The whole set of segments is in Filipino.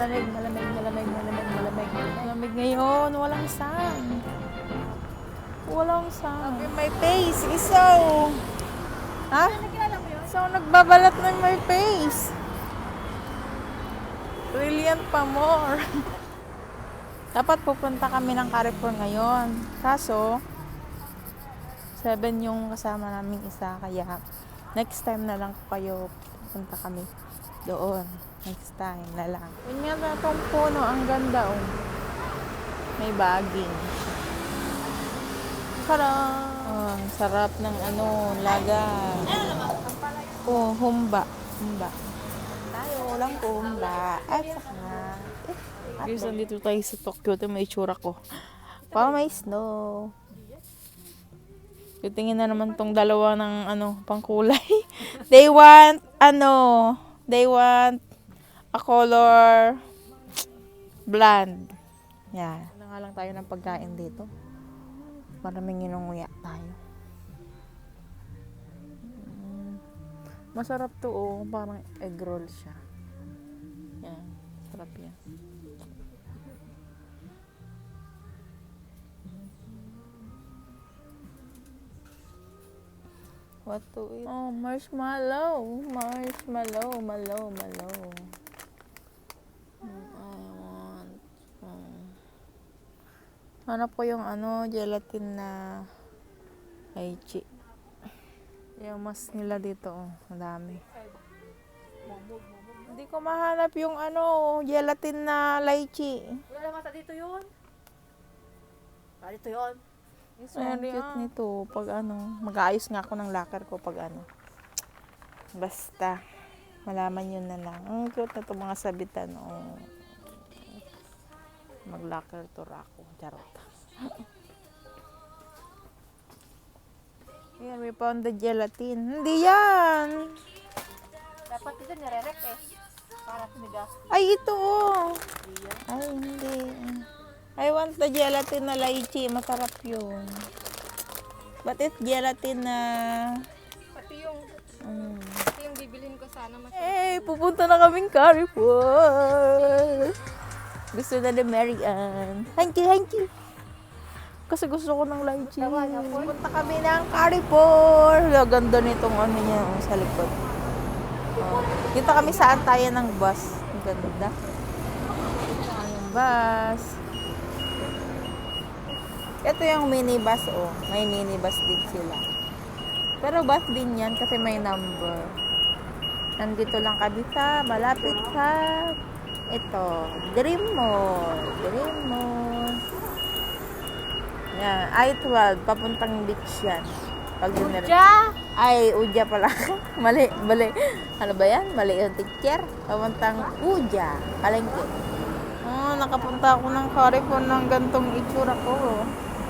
malamig, malamig, malamig, malamig, malamig. Malamig ngayon, walang sun. Walang sun. May face, isaw. Ha? So, nagbabalat ng my face. Brilliant pa more. Dapat pupunta kami ng Carrefour ngayon. Kaso, 7 yung kasama naming isa. Kaya, next time na lang kayo pupunta kami doon. Next time na lang. Yun nga na itong puno. Ang ganda oh. May baging. Sarap! Oh, ang sarap ng ano, laga. Oh, humba. Humba. Tayo, walang humba. At saka, Guys, nandito tayo sa Tokyo. Ito may itsura ko. Pa may snow. Titingin na naman tong dalawa ng ano, pangkulay. they want, ano, they want a color blonde. Yan. Ano nga lang tayo ng pagkain dito. Maraming inunguya tayo. Mm. Masarap to oh. Parang egg roll siya. Yan. Sarap yan. What to eat? Oh, marshmallow. Marshmallow, malo, malo. Mm, I want. um, Hanap ko yung ano, gelatin na lychee. Yung mas nila dito, oh. Ang dami. Hindi ko mahanap yung ano, gelatin na lychee. Wala naman sa dito yun. Ah, dito yun. Ang cute nito. Pag ano, mag-aayos nga ako ng locker ko pag ano. Basta, malaman yun na lang. Ang cute na to mga sabitan. Oh. Mag-locker tour ako. Charot. Yan, we found the gelatin. Hindi yan! Dapat dito nire-rep eh. Para tumigas. Ay, ito oh. Ay, hindi. I want the gelatin na lychee. Masarap yun. But it's gelatin na... Pati yung, Mm. pati yung bibilhin ko sana mas... Eh, pupunta na kaming Carrefour. Gusto na ni Mary Ann. Thank you, thank you. Kasi gusto ko ng lychee. Pupunta kami ng Carrefour. Ang ganda nitong ano niya oh, sa likod. Oh. Dito kami sa antayan ng bus. Ang ganda. Ang bus. Ito yung minibus, oh. May minibus din sila. Pero bus din yan kasi may number. Nandito lang kami sa, malapit sa, ito, Dream Mall. Dream Mall. Yan, I-12, papuntang beach yan. Pag dinner- Diya! Ay, Uja pala. mali, mali. Ano ba yan? Mali yung teacher. Papuntang Uja, palengke. Oh, nakapunta ako ng Carrefour ng gantong itsura ko.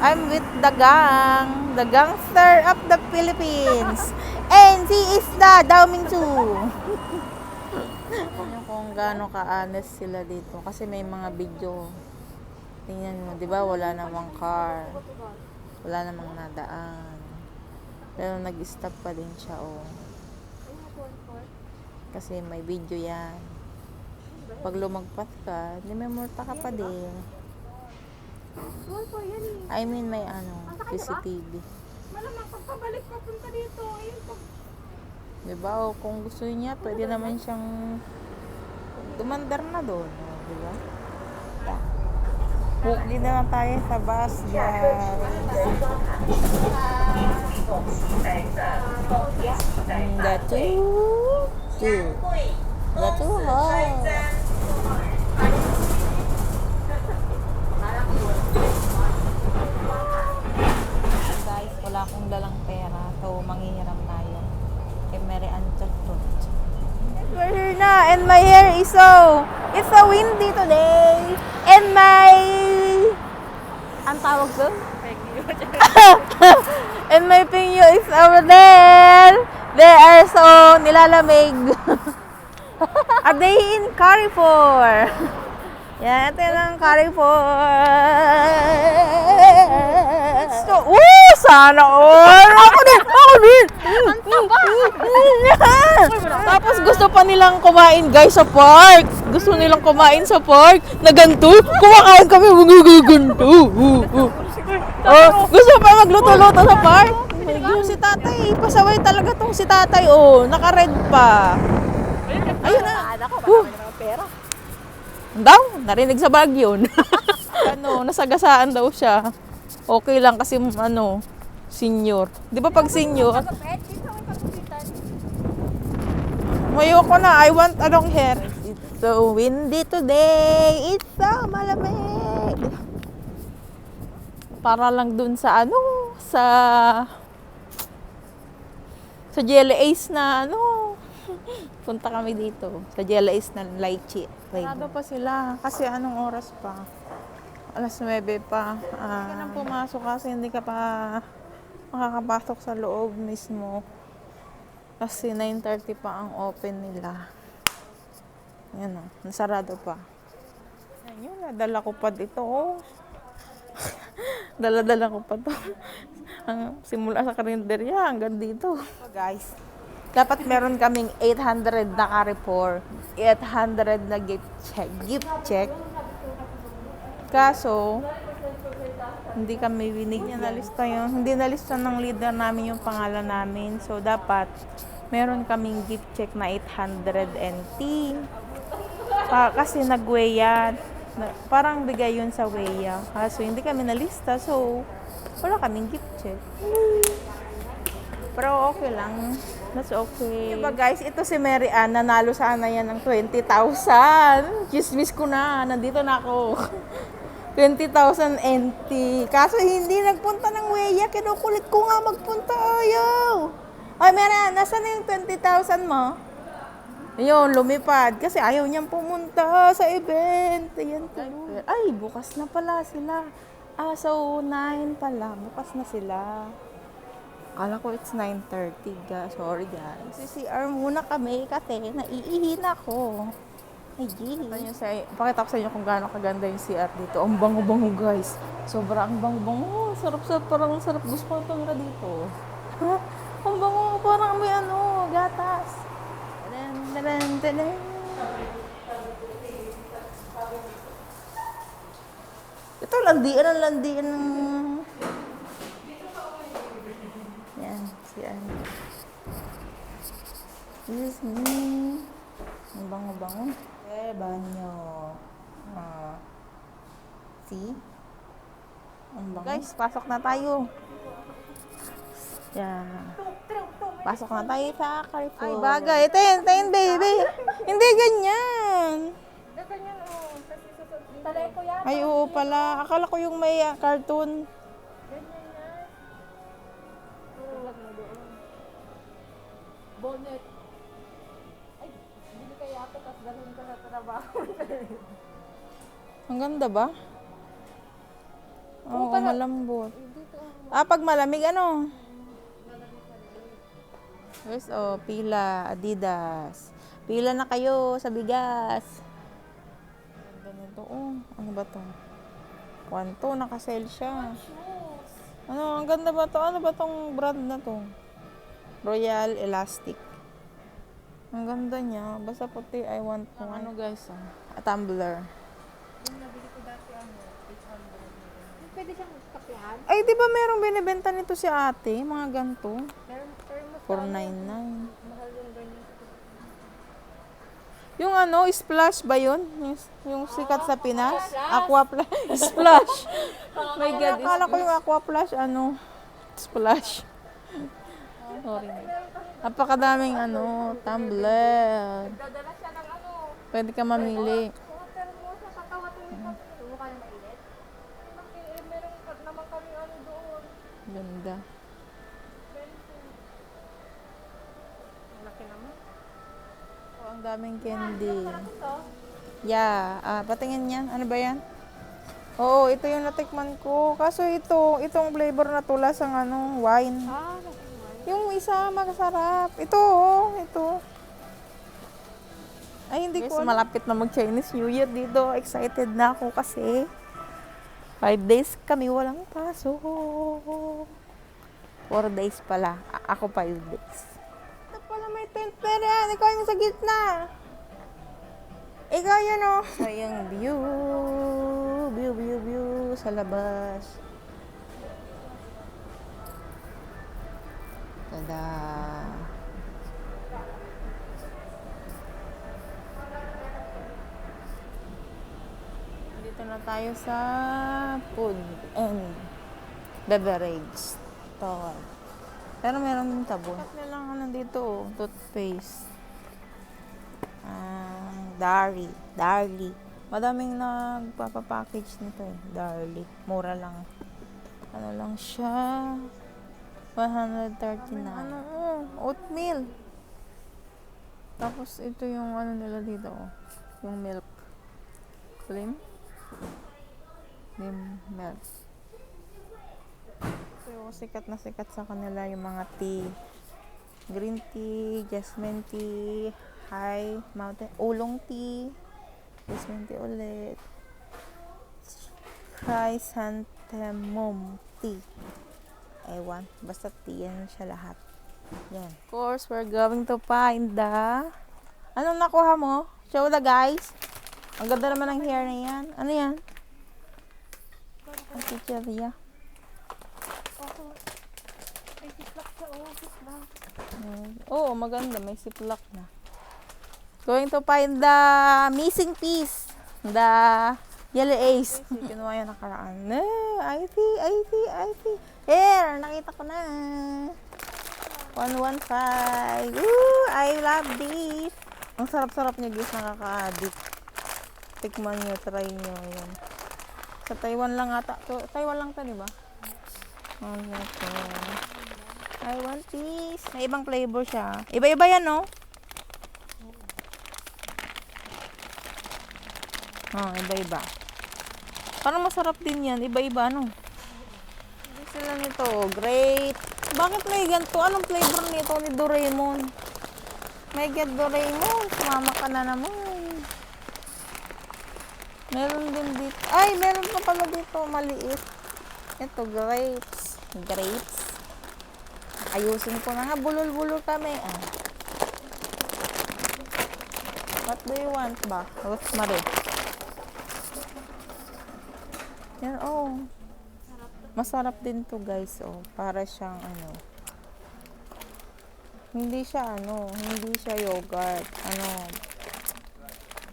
I'm with the gang, the gangster of the Philippines. And he is the Dao Mingsu. Tingnan kung gaano ka-honest sila dito. Kasi may mga video. Tingnan mo, di ba? Wala namang car. Wala namang nadaan. Pero nag-stop pa din siya, oh. Kasi may video yan. Pag lumagpas ka, di may multa ka pa din. I mean, may ano, CCTV. Malamang pagpabalik papunta dito. Ayun pag... Di ba? O kung gusto niya, pwede naman siyang dumandar na doon. O, di ba? Book din naman tayo sa bus, guys. Two. The two hall. Guys, wala akong dalang pera. So, manghihiram tayo. Kay Mary Ann na, and my hair is so, it's so windy today. And my, ang tawag doon? and my pinyo is over there. They are so nilalamig. A day in Carrefour. Yan, ito yung ang Carrefour. So, uh, sana all. Ako din, ako din. Tapos gusto pa nilang kumain guys sa park. gusto nilang kumain sa park na ganito. Kumakain kami, magaganto. Oh, gusto pa magluto-luto sa park. Yung si tatay, pasaway talaga tong si tatay. Oh, naka-red pa. Ayun na. Anak ko, naman pera. Daw, narinig sa bag yun. ano, nasagasaan daw siya. Okay lang kasi ano, senior. Di ba pag senior, Pet, dito ako ipagkulitan. Mayo ko na, I want a long hair. It's so windy today. It's so malamig. Para lang dun sa ano, sa sa Jelly Ace na ano. Punta kami dito sa Jelly Ace na lychee. Sarado pa sila kasi anong oras pa? Alas 9 pa. Ah, ka nang pumasok kasi hindi ka pa makakapasok sa loob mismo. Kasi 9.30 pa ang open nila. Yan o, nasarado pa. Yan yun, nadala ko pa dito. Oh. Dala-dala ko pa to. ang simula sa karinderya hanggang dito. So guys, dapat meron kaming 800 na Carrefour, 800 na gift check. Gift check. Kaso, hindi kami binigyan na lista yun. Hindi na lista ng leader namin yung pangalan namin. So, dapat meron kaming gift check na 800 NT. Pa, kasi nag-weya. Na- Parang bigay yun sa weya. Kaso, hindi kami nalista. So, wala kaming gift check. Pero okay lang. That's okay. Diba guys, ito si Mary Ann, nanalo sana yan ng 20,000. Chismis ko na, nandito na ako. 20,000 NT. Kaso hindi nagpunta ng Weya, kinukulit ko nga magpunta, ayaw. Ay, Ann, nasa na yung 20,000 mo? Ayun, lumipad. Kasi ayaw niyang pumunta sa event. Ayan po. Ay, bukas na pala sila. Ah, so 9 pala. Bukas na sila. Akala ko it's 9.30, guys. Sorry, guys. CCR muna kami kasi naiihi na ako. Ay, gee. Sa, pakita ko sa inyo kung gaano kaganda yung CR dito. Ang bango-bango, guys. Sobra ang bango-bango. Sarap-sarap. Parang ang sarap. Gusto ko tumira dito. ang bango. Parang may ano, gatas. Tadan, tadan, tadan. Ito, landian ang landian ng... Yan, ano. This is me. Ang bango-bango. Eh, banyo. Ah. See? Ang bango. Guys, pasok na tayo. Yan. Pasok na tayo sa Carrefour. Ay, bagay. Ten, ten, baby. Hindi ganyan. Ganyan, oh. Ay, oo pala. Akala ko yung may ah, cartoon. Ang ganda ba? Oo, pala. malambot. Dito, Ah, pag malamig, ano? Guys, oh, pila, Adidas. Pila na kayo sa bigas. Ganda nito, oh. Ano ba to? Kwanto, nakasale siya. Ano, ang ganda ba to? Ano ba tong brand na to? Royal Elastic. Ang ganda niya. Basta puti, I want mo. Ano guys, ah? A tumbler. Pwede siyang kapihan. Ay, di ba merong binibenta nito si ate? Mga ganito. Meron thermos. 499. Mahal yung ganyan. Yung ano, splash ba yun? Yung, yung sikat sa Pinas? Aqua Flash. splash. My God. Akala ko yung Aqua Flash, ano, splash. Sorry. Napakadaming ano, tumbler. Dadala siya ng ano. Pwede ka mamili. Mga thermos sa katawa to yung kami. Mukha na mainit. Laki, eh, meron pa naman kami ano doon. Ganda. Laki naman. Oh, ang daming candy. Yeah. Ah, patingin yan. Ano ba yan? Oo, ito yung natikman ko. Kaso ito, itong flavor na tulas ang ano, wine. Ah, Yung isa, masarap. Ito, oh, ito. Ay, hindi ko. Malapit na mag-Chinese New Year dito. Excited na ako kasi five days kami walang pasok. Four days pala. A- ako five days. Ito pala may tent. Pero yan, ikaw yung sa gitna. Ikaw yan o. Sayang view. View, view, view sa labas. Tada. Dito na tayo sa food and beverage store. Pero meron din tabon. Bakit na lang ano dito, oh, toothpaste. Ah, Darly. Darly. Madaming nagpapapackage nito eh. Darly. Mura lang. Ano lang siya? 139. Ano, oh, oatmeal. Tapos ito yung ano nila dito, oh. Yung milk. Slim? Slim milk. So, sikat na sikat sa kanila yung mga tea. Green tea, jasmine tea, high mountain, ulong tea, jasmine tea ulit, chrysanthemum tea. Ewan, basta tea yan siya lahat. Yan. Of course, we're going to find the... Anong nakuha mo? Show the guys. Ang ganda naman ng hair na yan. Ano yan? Ang chicheria. Oo. Ay, sislak siya. Oo, sislak. Mm. Oo, maganda. May siplak na. Going to find the missing piece. The yellow ace. Kinuha yung nakaraan. No, IT, IT, IT. Here, nakita ko na. 115. Woo, I love this. Ang sarap-sarap niya guys, nakaka-addict. Tikman niyo, try niyo. Yan. Sa Taiwan lang ata. To, Taiwan lang to, di ba? Ano to? I want this. May ibang flavor siya. Iba-iba yan, no? Oh, iba-iba. Parang masarap din yan. Iba-iba, ano? Hindi sila nito. Great. Bakit may ganito? Anong flavor nito ni Doraemon? May get Doraemon. Sumama ka na naman. Meron din dito. Ay, meron pa pala dito. Maliit. Ito, grapes. Grapes. Ayusin ko na nga. Bulol-bulol kami. Ah. What do you want ba? Rosemary. Yan, oh. Masarap din to guys, oh. Para siyang ano. Hindi siya ano, hindi siya yogurt. Ano,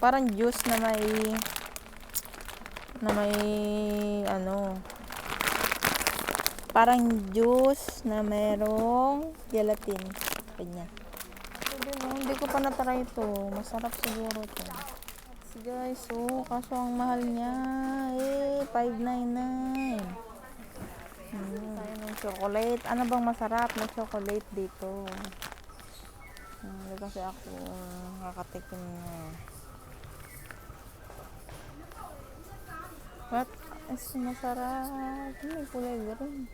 parang juice na may na may ano parang juice na merong gelatin. Ganyan. Pwede no, hindi ko pa na-try ito. Masarap siguro to. Guys, oh, kaso ang mahal niya. Eh, 599. Hmm, tayo ng chocolate. Ano bang masarap na chocolate dito? Hmm, Hindi kasi ako nakakatikim na. What? Is masarap. Yung kulay green?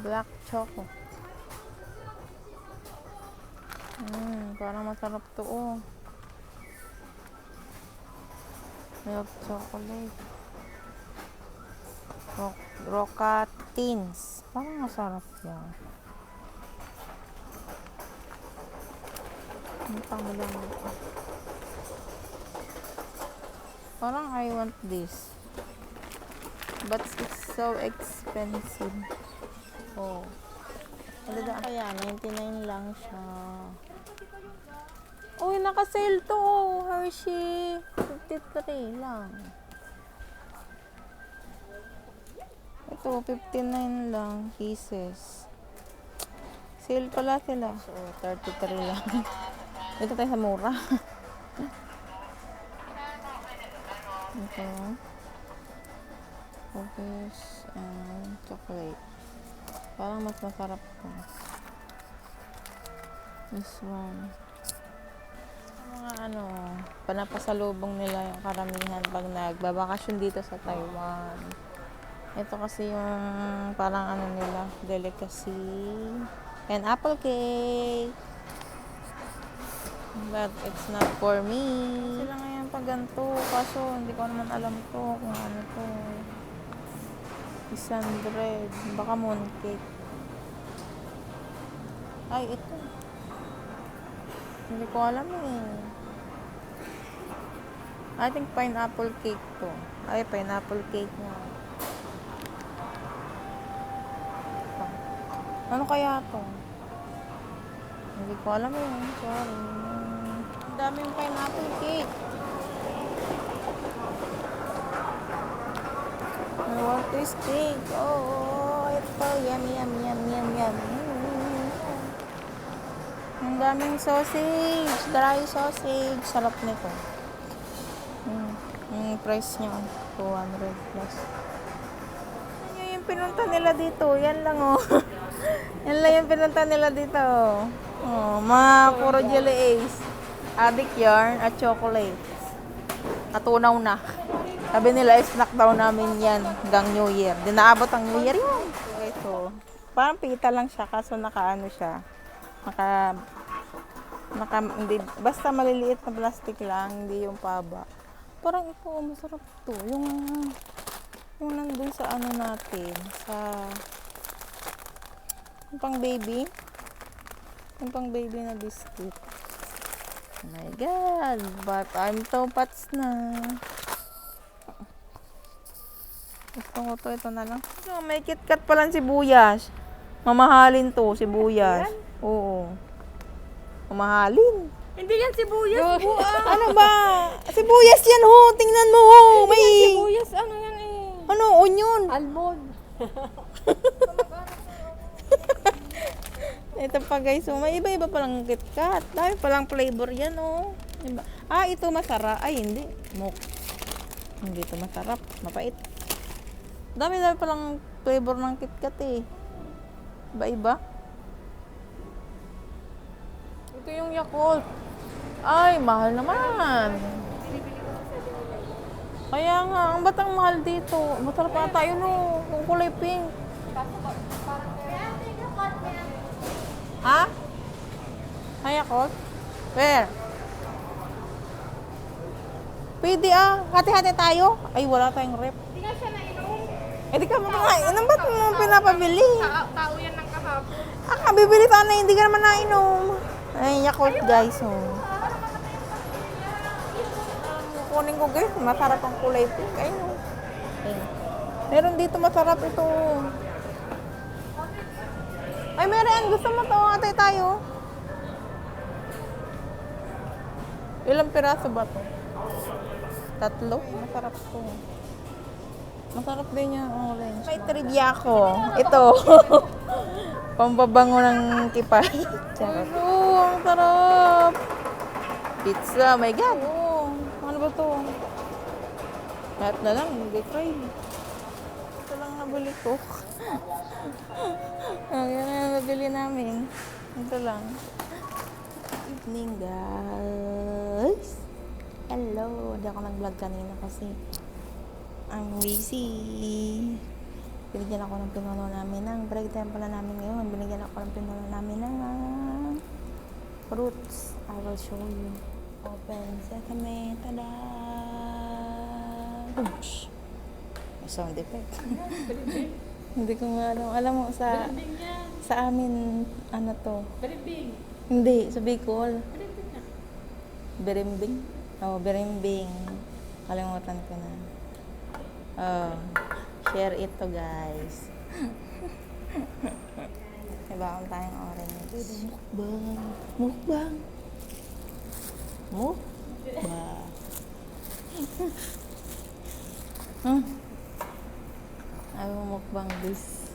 Black choco. Hmm, parang masarap to oh. Milk chocolate. Rock, Roca Tins. Parang masarap yan. Ang pangalan nito. Parang I want this. But it's so expensive. Oh. Ano da kaya? 99 lang siya. Uy, naka-sale to. Hershey. 53 lang. Ito, 59 lang pieces. Sale pala sila. So, 33 lang. Dito tayo sa mura. Ito. Cookies and chocolate. Parang mas masarap to. This one. Mga ano, panapasalubong nila yung karamihan pag nagbabakasyon dito sa Taiwan. Ito kasi yung parang ano nila, delicacy. And apple cake. But it's not for me. Sila pag ganito, kaso hindi ko naman alam to kung ano to. Isang bread. Baka mooncake. Ay, ito. Hindi ko alam eh. I think pineapple cake to. Ay, pineapple cake nga. Ano kaya to? Hindi ko alam eh. Sorry. Ang daming pineapple cake. This cake. Oh, ito. Yummy, yummy, yummy, yummy, yummy. Ang daming sausage. Dry sausage. Sarap nito. Mm. Yung price niya, 200 plus. Ano yung pinunta nila dito? Yan lang, oh. Yan lang yung pinunta nila dito. Oh, mga puro jelly ace. Addict yarn at chocolate. Natunaw na. Sabi nila, snack daw namin yan hanggang New Year. Di naabot ang New Year yun. Ito. Parang pita lang siya, kaso nakaano siya. Naka, naka, hindi, basta maliliit na plastic lang, hindi yung paba. Parang ito, masarap to. Yung, yung nandun sa ano natin, sa, yung pang baby. Yung pang baby na biscuit. Oh my God, but I'm to na. Gusto ko to, ito na lang. So, may KitKat palang sibuyas. Mamahalin to, sibuyas. Oo. Mamahalin. Hindi yan sibuyas, buang. ano ba? Sibuyas yan ho, tingnan mo ho. May, Sibuyas, ano yan eh? ano, onion. Almond. Ito pa guys, so may iba-iba palang KitKat. Dami palang flavor yan oh. Iba. Ah, ito masarap. Ay, hindi. Mok. Hindi ito masarap. Mapait. Dami-dami palang flavor ng KitKat eh. Iba-iba. Ito yung Yakult. Ay, mahal naman. Kaya nga, ang batang mahal dito. Masarap pa tayo no. Kung kulay pink. Ha? Ay, ako? Where? Pwede ah. Hati-hati tayo. Ay, wala tayong rep. Hindi nainom. Eh, di ka mamakain. Ano ba't mo pinapabili? Ta- tao yan ng kahapon. Ah, bibili tayo na hindi ka naman nainom. Ay, Yakult guys. Oh. Ang kunin ko guys, masarap ang kulay pink. Ayun. oh. Ayun. Meron dito masarap ito. Ay, meron. Gusto mo to? Atay tayo. Ilang piraso ba to? Tatlo? Masarap to. Masarap din yung orange. May trivia ko. Ito. Pambabango ng kipay. Charot. Oo, ang sarap. Pizza, my God. Oo. Ano ba to? Lahat na lang, hindi fried. Ito lang nabili ko. oh, yan ang nabili namin. Ito lang. Evening, guys. Hello. Hindi ako nag-vlog kanina kasi ang busy. Binigyan ako ng pinuno namin ng break time pala namin ngayon. Binigyan ako ng pinuno namin ng ah, fruits. I will show you. Open. Sa kami. Tada! Oops. May sound effect. Hindi ko nga alam. Alam mo, sa sa amin, ano to? Berimbing. Hindi, sa Bicol. Berimbing? Oo, oh, berimbing. Kalimutan ko na. Oh, share it to guys. Iba kung tayong orange. Mukbang. Mukbang. Mukbang. hmm. I will mukbang this.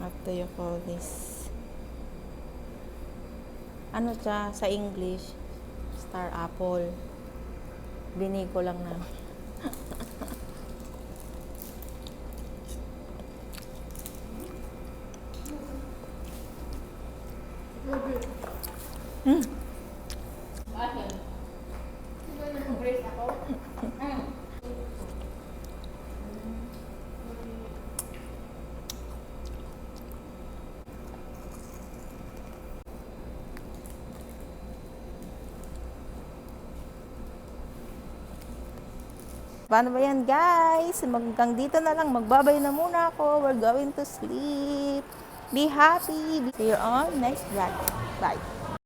After you call this. Ano siya sa English? Star apple. Binig ko lang na. Paano ba yan guys? Hanggang dito na lang. Magbabay na muna ako. We're going to sleep. Be happy. See you on next vlog. Bye.